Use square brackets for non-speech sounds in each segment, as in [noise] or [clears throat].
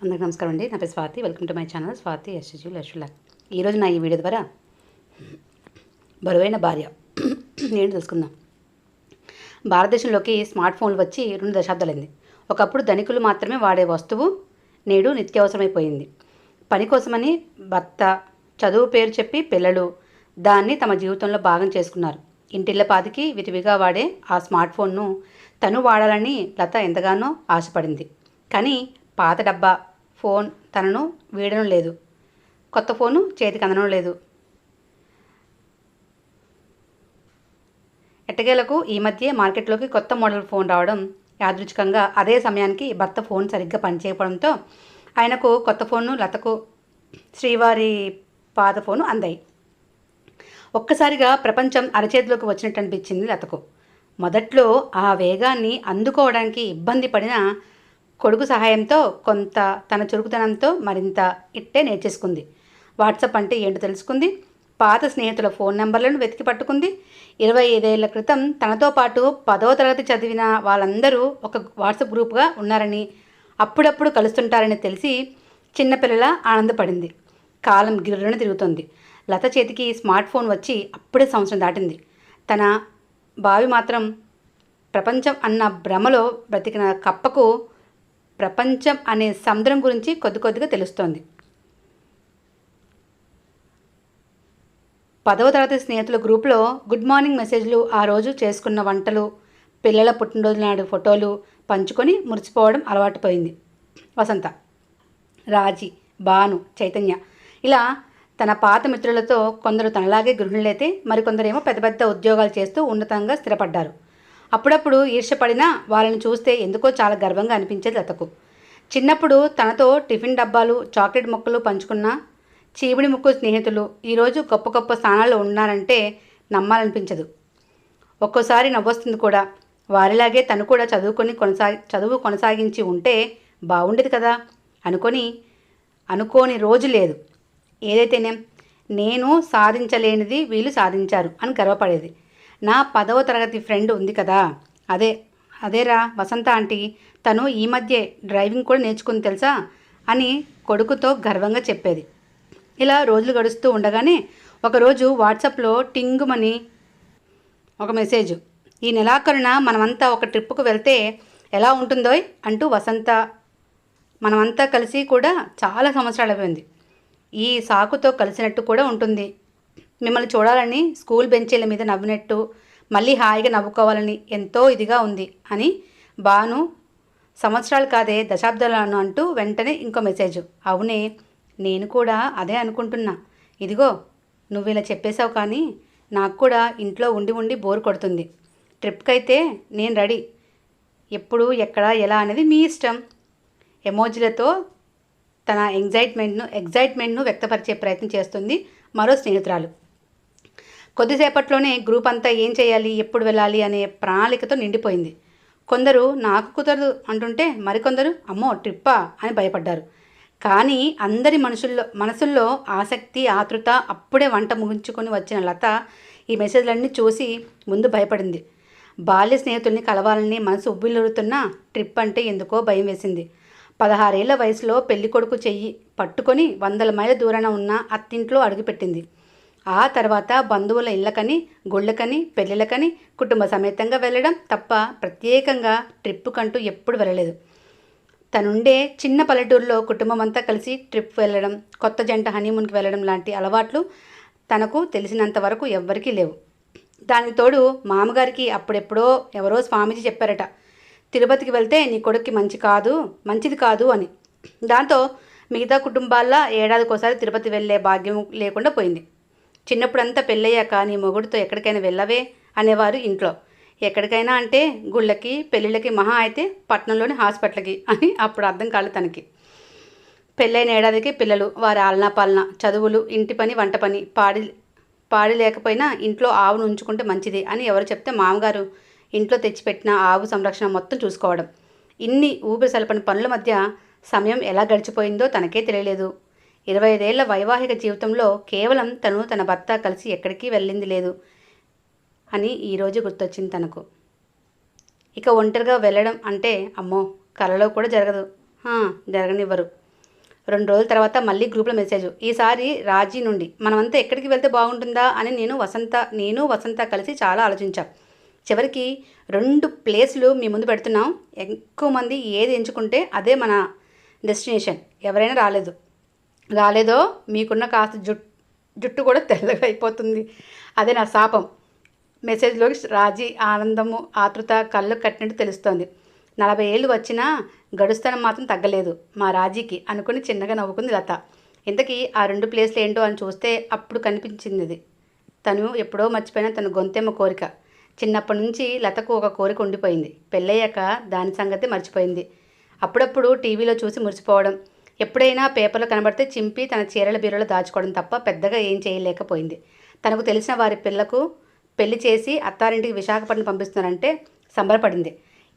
అందరికీ నమస్కారం అండి. నా పేరు Swathi. Welcome to my channel Swathi యశజు Lakshmi ఈరోజు నా ఈ వీడియో ద్వారా బరువైన భార్య [clears throat] నేను తెలుసుకుందాం. భారతదేశంలోకి స్మార్ట్ ఫోన్లు వచ్చి రెండు దశాబ్దాలైంది. ఒకప్పుడు ధనికులు మాత్రమే వాడే వస్తువు నేడు నిత్యావసరమైపోయింది. పని కోసమని భర్త చదువు పేరు చెప్పి పిల్లలు దాన్ని తమ జీవితంలో భాగం చేసుకున్నారు. ఇంటిళ్ళపాదికి విరివిగా వాడే ఆ స్మార్ట్ ఫోన్ను తను వాడాలని లత ఎంతగానో ఆశపడింది. కానీ పాత డబ్బా ఫోన్ తనను వీడడం లేదు. కొత్త ఫోను చేతికి అందడం లేదు. ఎట్టకేలకు ఈ మధ్య మార్కెట్లోకి కొత్త మోడల్ ఫోన్ రావడం యాదృచ్ఛికంగా అదే సమయానికి భర్త ఫోన్ సరిగ్గా పనిచేయకపోవడంతో ఆయనకు కొత్త ఫోను లతకు శ్రీవారి పాత ఫోను అందాయి. ఒక్కసారిగా ప్రపంచం అరచేతిలోకి వచ్చినట్టు అనిపించింది లతకు. మొదట్లో ఆ వేగాన్ని అందుకోవడానికి ఇబ్బంది పడిన కొడుకు సహాయంతో కొంత తన చురుకుతనంతో మరింత ఇట్టే నేర్చేసుకుంది. వాట్సాప్ అంటే ఏంటో తెలుసుకుంది. పాత స్నేహితుల ఫోన్ నెంబర్లను వెతికి పట్టుకుంది. ఇరవై ఐదేళ్ళ క్రితం తనతో పాటు పదో తరగతి చదివిన వాళ్ళందరూ ఒక వాట్సాప్ గ్రూప్గా ఉన్నారని అప్పుడప్పుడు కలుస్తుంటారని తెలిసి చిన్నపిల్లల ఆనందపడింది. కాలం గిర్రన తిరుగుతుంది. లత చేతికి స్మార్ట్ ఫోన్ వచ్చి అప్పుడే సంవత్సరం దాటింది. తన బావి మాత్రం ప్రపంచం అన్న భ్రమలో బ్రతికిన కప్పకు ప్రపంచం అనే సముద్రం గురించి కొద్ది కొద్దిగా తెలుస్తోంది. పదవ తరగతి స్నేహితుల గ్రూప్లో గుడ్ మార్నింగ్ మెసేజ్లు ఆ రోజు చేసుకున్న వంటలు పిల్లల పుట్టినరోజు నాడు ఫోటోలు పంచుకొని మురిచిపోవడం అలవాటు పోయింది వసంత రాజీ భాను చైతన్య ఇలా తన పాత మిత్రులతో కొందరు తనలాగే గృహిణులైతే మరికొందరేమో పెద్ద పెద్ద ఉద్యోగాలు చేస్తూ ఉన్నతంగా స్థిరపడ్డారు. అప్పుడప్పుడు ఈర్షపడినా వాళ్ళని చూస్తే ఎందుకో చాలా గర్వంగా అనిపించేది లతకు. చిన్నప్పుడు తనతో టిఫిన్ డబ్బాలు చాక్లెట్ ముక్కలు పంచుకున్న చీమిడి ముక్కు స్నేహితులు ఈరోజు గొప్ప గొప్ప స్థానాల్లో ఉన్నారంటే నమ్మాలనిపించదు. ఒక్కోసారి నవ్వొస్తుంది కూడా. వారిలాగే తను కూడా చదువుకొని కొనసాగి చదువు కొనసాగించి ఉంటే బాగుండేది కదా అనుకొని అనుకోని రోజు లేదు. ఏదైతేనే నేను సాధించలేనిది వీళ్ళు సాధించారు అని గర్వపడేది. నా పదవ తరగతి ఫ్రెండ్ ఉంది కదా. అదే అదేరా వసంత ఆంటీ తను ఈ మధ్య డ్రైవింగ్ కూడా నేర్చుకుంది తెలుసా? అని కొడుకుతో గర్వంగా చెప్పేది. ఇలా రోజులు గడుస్తూ ఉండగానే ఒకరోజు వాట్సాప్లో టింగుమని ఒక మెసేజ్. ఈ నెలాఖరున మనమంతా ఒక ట్రిప్పుకు వెళ్తే ఎలా ఉంటుందో అంటూ వసంత మనమంతా కలిసి కూడా చాలా సంవత్సరాలు అయిపోయింది. ఈ సాకుతో కలిసినట్టు కూడా ఉంటుంది. మిమ్మల్ని చూడాలని స్కూల్ బెంచీల మీద నవ్వినట్టు మళ్ళీ హాయిగా నవ్వుకోవాలని ఎంతో ఇదిగా ఉంది అని బాను సంవత్సరాలు కాదే దశాబ్దాలను అంటూ వెంటనే ఇంకో మెసేజ్. అవునే నేను కూడా అదే అనుకుంటున్నా. ఇదిగో నువ్వు ఇలా చెప్పేశావు కానీ నాకు కూడా ఇంట్లో ఉండి ఉండి బోర్ కొడుతుంది. ట్రిప్కి అయితే నేను రెడీ. ఎప్పుడు ఎక్కడ ఎలా అనేది మీ ఇష్టం. ఎమోజీలతో తన ఎంగ్జైట్మెంట్ను ఎగ్జైట్మెంట్ను వ్యక్తపరిచే ప్రయత్నం చేస్తుంది మరో స్నేహితురాలు. కొద్దిసేపట్లోనే గ్రూప్ అంతా ఏం చేయాలి ఎప్పుడు వెళ్ళాలి అనే ప్రణాళికతో నిండిపోయింది. కొందరు నాకు కుదరదు అంటుంటే మరికొందరు అమ్మో ట్రిప్పా అని భయపడ్డారు. కానీ అందరి మనుషుల్లో మనసుల్లో ఆసక్తి ఆతృత అప్పుడే వంట ముగించుకొని వచ్చిన లత ఈ మెసేజ్లన్నీ చూసి ముందు భయపడింది. బాల్య స్నేహితుల్ని కలవాలని మనసు ఉబ్బిల్లురుతున్న ట్రిప్ అంటే ఎందుకో భయం వేసింది. పదహారేళ్ళ వయసులో పెళ్ళికొడుకు చెయ్యి పట్టుకొని వందల మైళ్ళ దూరాన ఉన్న అత్తింట్లో అడుగుపెట్టింది. ఆ తర్వాత బంధువుల ఇళ్ళకని గుళ్ళకని పెళ్ళిళ్ళకని కుటుంబ సమేతంగా వెళ్ళడం తప్ప ప్రత్యేకంగా ట్రిప్పుకంటూ ఎప్పుడు వెళ్ళలేదు. తనుండే చిన్న పల్లెటూరులో కుటుంబం అంతా కలిసి ట్రిప్ వెళ్ళడం కొత్త జంట హనీమూన్కి వెళ్ళడం లాంటి అలవాట్లు తనకు తెలిసినంత వరకు ఎవ్వరికీ లేవు. దానికి తోడు మామగారికి అప్పుడెప్పుడో ఎవరో స్వామీజీ చెప్పారట తిరుపతికి వెళ్తే నీ కొడుక్కి మంచి కాదు మంచిది కాదు అని. దాంతో మిగతా కుటుంబాల్లో ఏడాదికోసారి తిరుపతి వెళ్ళే భాగ్యం లేకుండా పోయింది. చిన్నప్పుడంతా పెళ్ళయ్యాక నీ మొగుడితో ఎక్కడికైనా వెళ్ళవే అనేవారు ఇంట్లో. ఎక్కడికైనా అంటే గుళ్ళకి పెళ్ళిళ్ళకి మహా అయితే పట్టణంలోని హాస్పిటల్కి అని అప్పుడు అర్థం కాలేదు తనకి. పెళ్ళైన ఏడాదికి పిల్లలు వారి ఆలనా పాలన చదువులు ఇంటి పని వంట పని పాడి పాడి లేకపోయినా ఇంట్లో ఆవును ఉంచుకుంటే మంచిది అని ఎవరు చెప్తే మామగారు ఇంట్లో తెచ్చిపెట్టిన ఆవు సంరక్షణ మొత్తం చూసుకోవడం. ఇన్ని ఊపిరి సలపని పనుల మధ్య సమయం ఎలా గడిచిపోయిందో తనకే తెలియలేదు. ఇరవై ఐదేళ్ళ వైవాహిక జీవితంలో కేవలం తను తన భర్త కలిసి ఎక్కడికి వెళ్ళింది లేదు అని ఈరోజు గుర్తొచ్చింది తనకు. ఇక ఒంటరిగా వెళ్ళడం అంటే అమ్మో కలలో కూడా జరగదు. జరగనివ్వరు. రెండు రోజుల తర్వాత మళ్ళీ గ్రూప్లో మెసేజ్. ఈసారి రాజీ నుండి మనమంతా ఎక్కడికి వెళ్తే బాగుంటుందా అని నేను వసంత నేను వసంత కలిసి చాలా ఆలోచించాం. చివరికి రెండు ప్లేస్లు మీ ముందు పెడుతున్నాం. ఎక్కువ మంది ఏది ఎంచుకుంటే అదే మన డెస్టినేషన్. ఎవరైనా రాలేదు. రాలేదో మీకున్న కాస్త జుట్టు జుట్టు కూడా తెల్లగా అయిపోతుంది. అదే నా శాపం. మెసేజ్లోకి రాజీ ఆనందము ఆతృత కళ్ళు కట్టినట్టు తెలుస్తోంది. నలభై ఏళ్ళు వచ్చినా గడుస్తనం మాత్రం తగ్గలేదు మా రాజీకి అనుకుని చిన్నగా నవ్వుకుంది లత. ఇంతకీ ఆ రెండు ప్లేస్లు ఏంటో అని చూస్తే అప్పుడు కనిపించింది. ఇది తను ఎప్పుడో మర్చిపోయిన తన గొంతెమ్మ కోరిక. చిన్నప్పటి నుంచి లతకు ఒక కోరిక ఉండిపోయింది. పెళ్ళయ్యాక దాని సంగతి మర్చిపోయింది. అప్పుడప్పుడు టీవీలో చూసి మురిసిపోవడం ఎప్పుడైనా పేపర్లో కనబడితే చింపి తన చీరల బీరలో దాచుకోవడం తప్ప పెద్దగా ఏం చేయలేకపోయింది. తనకు తెలిసిన వారి పిల్లకు పెళ్ళి చేసి అత్తారింటికి విశాఖపట్నం పంపిస్తున్నారంటే సంబరపడింది.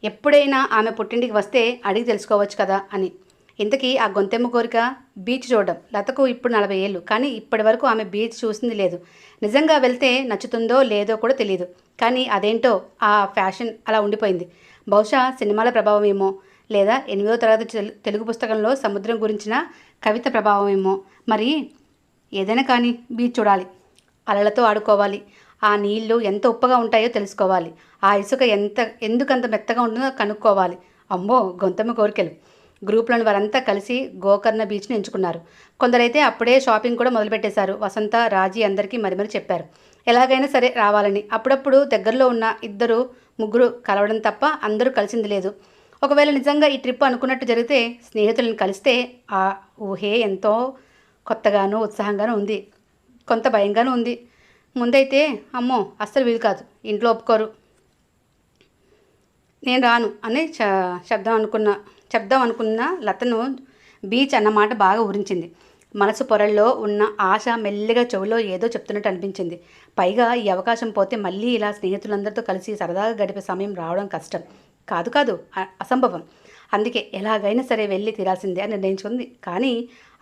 ఎప్పుడైనా ఆమె పుట్టింటికి వస్తే అడిగి తెలుసుకోవచ్చు కదా అని. ఇంతకీ ఆ గొంతెమ్మ కోరిక బీచ్ చూడడం లతకు ఇప్పుడు నలభై ఏళ్ళు. కానీ ఇప్పటి వరకు ఆమె బీచ్ చూసింది లేదు. నిజంగా వెళ్తే నచ్చుతుందో లేదో కూడా తెలియదు కానీ అదేంటో ఆ ఫ్యాషన్ అలా ఉండిపోయింది. బహుశా సినిమాల ప్రభావం ఏమో లేదా ఎనిమిదో తరగతి తెలుగు పుస్తకంలో సముద్రం గురించిన కవిత ప్రభావమేమో మరి ఏదైనా కానీ బీచ్ చూడాలి. అలలతో ఆడుకోవాలి. ఆ నీళ్ళు ఎంత ఉప్పగా ఉంటాయో తెలుసుకోవాలి. ఆ ఇసుక ఎంత ఎందుకంత మెత్తగా ఉంటుందో కనుక్కోవాలి. అమ్మో గొంతమ్మ కోరికలు. గ్రూప్లోని వారంతా కలిసి గోకర్ణ బీచ్ని ఎంచుకున్నారు. కొందరైతే అప్పుడే షాపింగ్ కూడా మొదలుపెట్టేశారు. వసంత రాజీ అందరికీ మరి మరి చెప్పారు. ఎలాగైనా సరే రావాలని. అప్పుడప్పుడు దగ్గరలో ఉన్న ఇద్దరు ముగ్గురు కలవడం తప్ప అందరూ కలిసింది లేదు. ఒకవేళ నిజంగా ఈ ట్రిప్ అనుకున్నట్టు జరిగితే స్నేహితులను కలిస్తే ఆ ఊహే ఎంతో కొత్తగానూ ఉత్సాహంగానూ ఉంది. కొంత భయంగానూ ఉంది. ముందైతే అమ్మో అస్సలు వీలు కాదు. ఇంట్లో ఒప్పుకోరు. నేను రాను అని చ శబ్దం అనుకున్న శబ్దం అనుకున్న లతను బీచ్ అన్నమాట బాగా ఊరించింది. మనసు పొరల్లో ఉన్న ఆశ మెల్లిగా చెవిలో ఏదో చెప్తున్నట్టు అనిపించింది. పైగా ఈ అవకాశం పోతే మళ్ళీ ఇలా స్నేహితులందరితో కలిసి సరదాగా గడిపే సమయం రావడం కష్టం. కాదు కాదు అసంభవం. అందుకే ఎలాగైనా సరే వెళ్ళి తీరాల్సిందే అని నిర్ణయించుకుంది. కానీ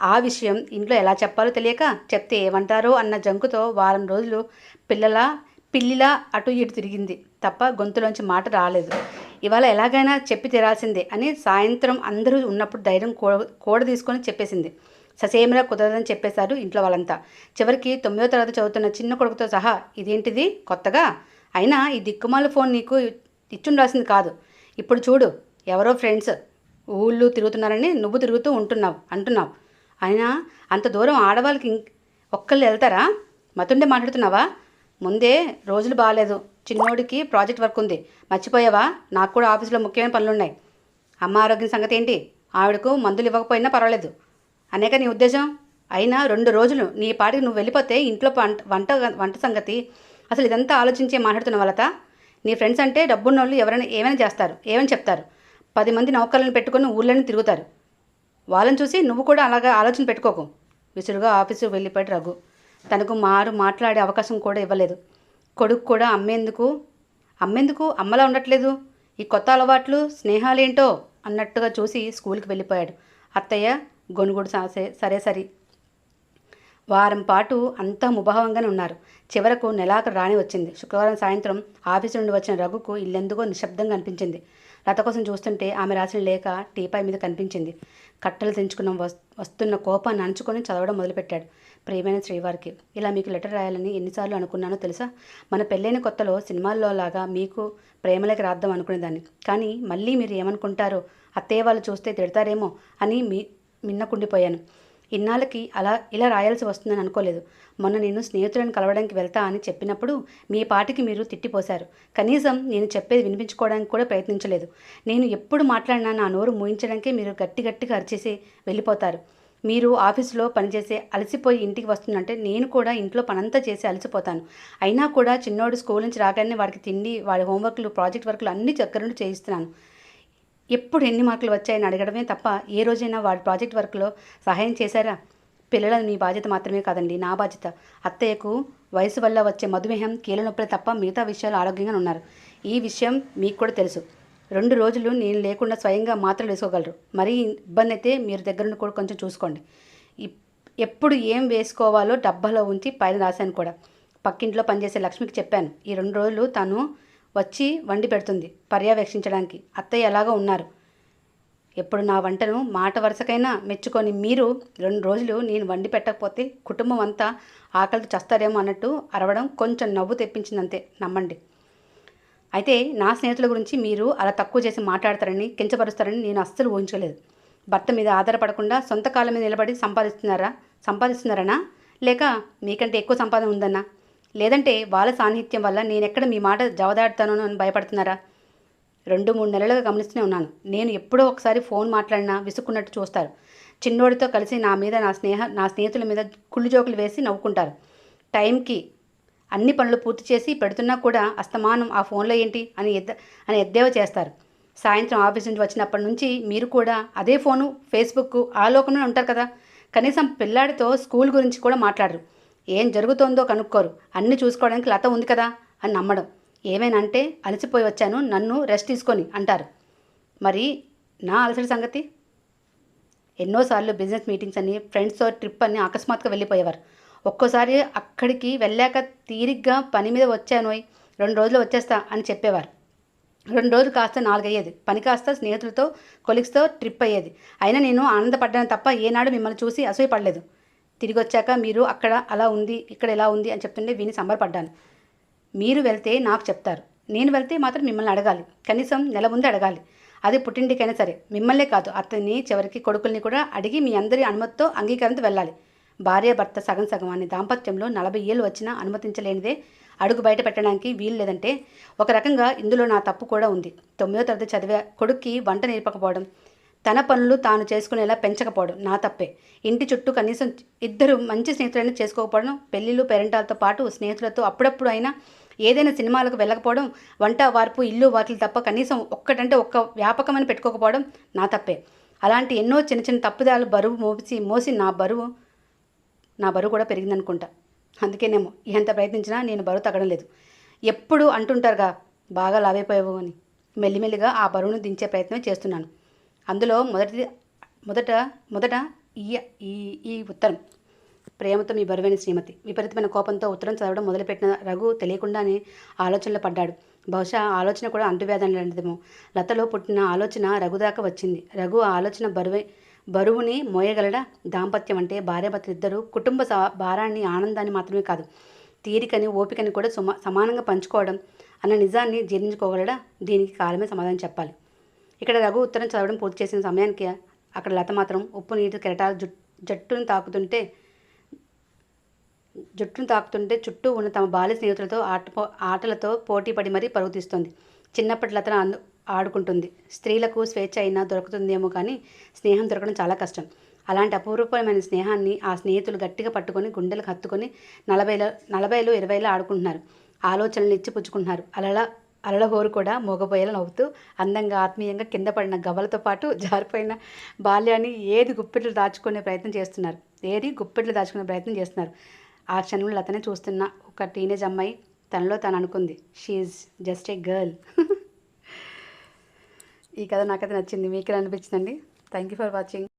ఆ విషయం ఇంట్లో ఎలా చెప్పాలో తెలియక చెప్తే ఏమంటారో అన్న జంకుతో వారం రోజులు పిల్లల పిల్లిలా అటు ఇటు తిరిగింది. తప్ప గొంతులోంచి మాట రాలేదు. ఇవాళ ఎలాగైనా చెప్పి తీరాల్సిందే అని సాయంత్రం అందరూ ఉన్నప్పుడు ధైర్యం కూ కూడ తీసుకొని చెప్పేసింది. ససేమిరా కుదరదని చెప్పేశారు ఇంట్లో వాళ్ళంతా. చివరికి తొమ్మిదో తరగతి చదువుతున్న చిన్న కొడుకుతో సహా ఇదేంటిది? కొత్తగా? అయినా ఈ దిక్కుమాల ఫోన్ నీకు ఇచ్చుండాల్సింది కాదు. ఇప్పుడు చూడు ఎవరో ఫ్రెండ్స్ ఊళ్ళు తిరుగుతున్నారని నువ్వు తిరుగుతూ ఉంటున్నావు అంటున్నావు. అయినా అంత దూరం ఆడవాళ్ళకి ఒక్కళ్ళు వెళ్తారా? మతుండే మాట్లాడుతున్నావా? ముందే రోజులు బాగాలేదు చిన్నోడికి ప్రాజెక్ట్ వర్క్ ఉంది. మర్చిపోయావా? నాకు కూడా ఆఫీసులో ముఖ్యమైన పనులున్నాయి. అమ్మ ఆరోగ్యం సంగతి ఏంటి? ఆవిడకు మందులు ఇవ్వకపోయినా పర్వాలేదు. అనేక నీ ఉద్దేశం? అయినా రెండు రోజులు నీ పాటికి నువ్వు వెళ్ళిపోతే ఇంట్లో వంట వంట వంట సంగతి అసలు ఇదంతా ఆలోచించే మాట్లాడుతున్న వాళ్ళత నీ ఫ్రెండ్స్ అంటే డబ్బున్న వాళ్ళు ఎవరైనా ఏమైనా చేస్తారు ఏమని చెప్తారు? పది మంది నౌకర్లను పెట్టుకుని ఊళ్ళని తిరుగుతారు. వాళ్ళని చూసి నువ్వు కూడా అలాగా ఆలోచన పెట్టుకోకు. విసురుగా ఆఫీసు వెళ్ళిపోయాడు రఘు. తనకు మారు మాట్లాడే అవకాశం కూడా ఇవ్వలేదు. కొడుకు కూడా అమ్మేందుకు అమ్మేందుకు అమ్మలా ఉండట్లేదు? ఈ కొత్త అలవాట్లు స్నేహాలేంటో అన్నట్టుగా చూసి స్కూల్కి వెళ్ళిపోయాడు. అత్తయ్య గొనుగుడు సాసే సరే సరి. వారం పాటు అంతా ముభావంగానే ఉన్నారు. చివరకు నెలాఖరు రాణి వచ్చింది. శుక్రవారం సాయంత్రం ఆఫీసు నుండి వచ్చిన రఘుకు ఇల్లెందుకో నిశ్శబ్దంగా అనిపించింది. లత కోసం చూస్తుంటే ఆమె రాసిన లేఖ టీపాయ్ మీద కనిపించింది. కట్టలు తెంచుకున్న వస్తున్న కోపాన్ని అణుచుకొని చదవడం మొదలుపెట్టాడు ప్రియమైన శ్రీవారికి. ఇలా మీకు లెటర్ రాయాలని ఎన్నిసార్లు అనుకున్నానో తెలుసా? మన పెళ్ళైన కొత్తలో సినిమాల్లో లాగా మీకు ప్రేమలోకి రాద్దాం అనుకునేదాన్ని. కానీ మళ్ళీ మీరు ఏమనుకుంటారో అత్తయ్య వాళ్ళు చూస్తే తిడతారేమో అని మీ మిన్నకుండిపోయాను. ఇన్నాళ్ళకి అలా ఇలా రాయాల్సి వస్తుందని అనుకోలేదు. మొన్న నేను స్నేహితులను కలవడానికి వెళ్తా అని చెప్పినప్పుడు మీ పాటికి మీరు తిట్టిపోశారు. కనీసం నేను చెప్పేది వినిపించుకోవడానికి కూడా ప్రయత్నించలేదు. నేను ఎప్పుడు మాట్లాడినా నా నోరు మూయించడానికే మీరు గట్టి గట్టిగా అరిచేసి వెళ్ళిపోతారు. మీరు ఆఫీసులో పనిచేసే అలసిపోయి ఇంటికి వస్తుందంటే నేను కూడా ఇంట్లో పనంతా చేసి అలసిపోతాను. అయినా కూడా చిన్నోడు స్కూల్ నుంచి రాగానే వాడికి తిండి వాడి హోంవర్క్లు ప్రాజెక్ట్ వర్క్లు అన్ని చక్కర నుండి చేయిస్తున్నాను. ఎప్పుడు ఎన్ని మార్కులు వచ్చాయని అడగడమే తప్ప ఏ రోజైనా వాడి ప్రాజెక్ట్ వర్క్లో సహాయం చేశారా? పిల్లల మీ బాధ్యత మాత్రమే కాదండి నా బాధ్యత. అత్తయ్యకు వయసు వల్ల వచ్చే మధుమేహం కీళ్ళ నొప్పులే తప్ప మిగతా విషయాలు ఆరోగ్యంగా ఉన్నారు. ఈ విషయం మీకు కూడా తెలుసు. రెండు రోజులు నేను లేకుండా స్వయంగా మాత్రలు వేసుకోగలరు. మరీ ఇబ్బంది అయితే మీరు దగ్గరుండి కూడా కొంచెం చూసుకోండి. ఎప్పుడు ఏం వేసుకోవాలో డబ్బాలో ఉంచి పైన రాశాను కూడా. పక్కింట్లో పనిచేసే లక్ష్మికి చెప్పాను. ఈ రెండు రోజులు తను వచ్చి వండి పెడుతుంది పర్యవేక్షించడానికి. అత్తయ్య ఎలాగో ఉన్నారు. ఎప్పుడు నా వంటను మాట వరుసకైనా మెచ్చుకొని మీరు రెండు రోజులు నేను వండి పెట్టకపోతే కుటుంబం అంతా ఆకలితో చస్తారేమో అన్నట్టు అరవడం కొంచెం నవ్వు తెప్పించిందంతే. నమ్మండి. అయితే నా స్నేహితుల గురించి మీరు అలా తక్కువ చేసి మాట్లాడతారని కించపరుస్తారని నేను అస్సలు ఊహించలేదు. భర్త మీద ఆధారపడకుండా సొంత కాలం మీద నిలబడి సంపాదిస్తున్నారా? సంపాదిస్తున్నారనా? లేక మీకంటే ఎక్కువ సంపాదన ఉందన్నా? లేదంటే వాళ్ళ సాన్నిహిత్యం వల్ల నేనెక్కడ మీ మాట జవదాడుతానో అని భయపడుతున్నారా? రెండు మూడు నెలలుగా గమనిస్తూనే ఉన్నాను. నేను ఎప్పుడో ఒకసారి ఫోన్ మాట్లాడినా విసుక్కున్నట్టు చూస్తారు. చిన్నోడితో కలిసి నా మీద నా స్నేహ నా స్నేహితుల మీద కుళ్ళు జోకులు వేసి నవ్వుకుంటారు. టైంకి అన్ని పనులు పూర్తి చేసి పెడుతున్నా కూడా అస్తమానం ఆ ఫోన్లో ఏంటి అని ఎద్ద అని ఎద్దేవా చేస్తారు. సాయంత్రం ఆఫీస్ నుంచి వచ్చినప్పటి నుంచి మీరు కూడా అదే ఫోను ఫేస్బుక్ ఆ లోకంలో ఉంటారు కదా? కనీసం పిల్లాడితో స్కూల్ గురించి కూడా మాట్లాడరు. ఏం జరుగుతోందో కనుక్కోరు. అన్నీ చూసుకోవడానికి లత ఉంది కదా అని నమ్మడం. ఏమేనంటే అలసిపోయి వచ్చాను నన్ను రెస్ట్ తీసుకొని అంటారు. మరి నా అలసడి సంగతి? ఎన్నోసార్లు బిజినెస్ మీటింగ్స్ అని ఫ్రెండ్స్తో ట్రిప్ అని అకస్మాత్తుగా వెళ్ళిపోయేవారు. ఒక్కోసారి అక్కడికి వెళ్ళాక తీరిగ్గా పని మీద వచ్చాను రెండు రోజులు వచ్చేస్తా అని చెప్పేవారు. రెండు రోజులు కాస్త నాలుగయ్యేది. పని కాస్త స్నేహితులతో కొలిక్స్తో ట్రిప్ అయ్యేది. అయినా నేను ఆనందపడ్డాను తప్ప ఏనాడు మిమ్మల్ని చూసి అసూయపడలేదు. తిరిగి వచ్చాక మీరు అక్కడ అలా ఉంది ఇక్కడ ఎలా ఉంది అని చెప్తుంటే విని సంబరపడ్డాను. మీరు వెళ్తే నాకు చెప్తారు. నేను వెళ్తే మాత్రం మిమ్మల్ని అడగాలి. కనీసం నెల ముందే అడగాలి. అది పుట్టింటికైనా సరే. మిమ్మల్నే కాదు అతన్ని చివరికి కొడుకుల్ని కూడా అడిగి మీ అందరి అనుమతితో అంగీకారంతో వెళ్ళాలి. భార్య భర్త సగం సగం అనే దాంపత్యంలో నలభై ఏళ్ళు వచ్చినా అనుమతించలేనిదే అడుగు బయట పెట్టడానికి వీలు లేదంటే ఒక రకంగా ఇందులో నా తప్పు కూడా ఉంది. తొమ్మిదో తరగతి చదివే కొడుక్కి వంట నేర్పకపోవడం తన పనులు తాను చేసుకునేలా పెంచకపోవడం నా తప్పే. ఇంటి చుట్టూ కనీసం ఇద్దరు మంచి స్నేహితులైనా చేసుకోకపోవడం పెళ్ళిళ్ళు పేరెంటాలతో పాటు స్నేహితులతో అప్పుడప్పుడు అయినా ఏదైనా సినిమాలకు వెళ్ళకపోవడం వంట వార్పు ఇల్లు వాకిలు తప్ప కనీసం ఒక్కటంటే ఒక్క వ్యాపకమని పెట్టుకోకపోవడం నా తప్పే. అలాంటి ఎన్నో చిన్న చిన్న తప్పుదాలు బరువు మోసి మోసి నా బరువు నా బరువు కూడా పెరిగిందనుకుంటా. అందుకేనేమో ఎంత ప్రయత్నించినా నేను బరువు తగ్గడం లేదు. ఎప్పుడు అంటుంటారుగా బాగా లావైపోయావు అని. మెల్లిమెల్లిగా ఆ బరువును దించే ప్రయత్నం చేస్తున్నాను. అందులో మొదటిది మొదట మొదట ఈ ఈ ఈ ఉత్తరం. ప్రేమతో మీ బరువైన శ్రీమతి. విపరీతమైన కోపంతో ఉత్తరం చదవడం మొదలుపెట్టిన రఘు తెలియకుండానే ఆలోచనలో పడ్డాడు. బహుశా ఆలోచన కూడా అంటువ్యాధం లాంటిదేమో. లతలో పుట్టిన ఆలోచన రఘు దాకా వచ్చింది. రఘు ఆ ఆలోచన బరువై బరువుని మోయగలడా? దాంపత్యం అంటే భార్యాభర్తలు ఇద్దరు కుటుంబ భారాన్ని ఆనందాన్ని మాత్రమే కాదు తీరికని ఓపికని కూడా సుమ సమానంగా పంచుకోవడం అన్న నిజాన్ని జీర్ణించుకోగలడా? దీనికి కాలమే సమాధానం చెప్పాలి. ఇక్కడ రఘు ఉత్తరం చదవడం పూర్తి చేసిన సమయానికి అక్కడ లత మాత్రం ఉప్పు నీటి కెరటాలు జట్టును తాకుతుంటే జుట్టును తాకుతుంటే చుట్టూ ఉన్న తమ బాల్య స్నేహితులతో ఆట ఆటలతో పోటీ పడి మరీ పరుగుతీస్తుంది చిన్నప్పటి లతను అందు ఆడుకుంటుంది. స్త్రీలకు స్వేచ్ఛ అయినా దొరుకుతుందేమో కానీ స్నేహం దొరకడం చాలా కష్టం. అలాంటి అపూర్వమైన స్నేహాన్ని ఆ స్నేహితులు గట్టిగా పట్టుకొని గుండెలకు హత్తుకొని నలభైలో నలభైలో ఇరవైలో ఆడుకుంటున్నారు. ఆలోచనలు ఇచ్చి పుచ్చుకుంటున్నారు అలలహోరు కూడా మోగపోయేలా నవ్వుతూ అందంగా ఆత్మీయంగా కింద పడిన గవ్వలతో పాటు జారిపోయిన బాల్యాన్ని ఏది గుప్పెట్లు దాచుకునే ప్రయత్నం చేస్తున్నారు? ఏది గుప్పెట్లు దాచుకునే ప్రయత్నం చేస్తున్నారు? ఆ క్షణంలో లతనే చూస్తున్న ఒక టీనేజ్ అమ్మాయి తనలో తను అనుకుంది షీఈ్ జస్ట్ ఏ గర్ల్ ఈ కథ నాకైతే నచ్చింది. మీకు అనిపించిందండి? Thank you for watching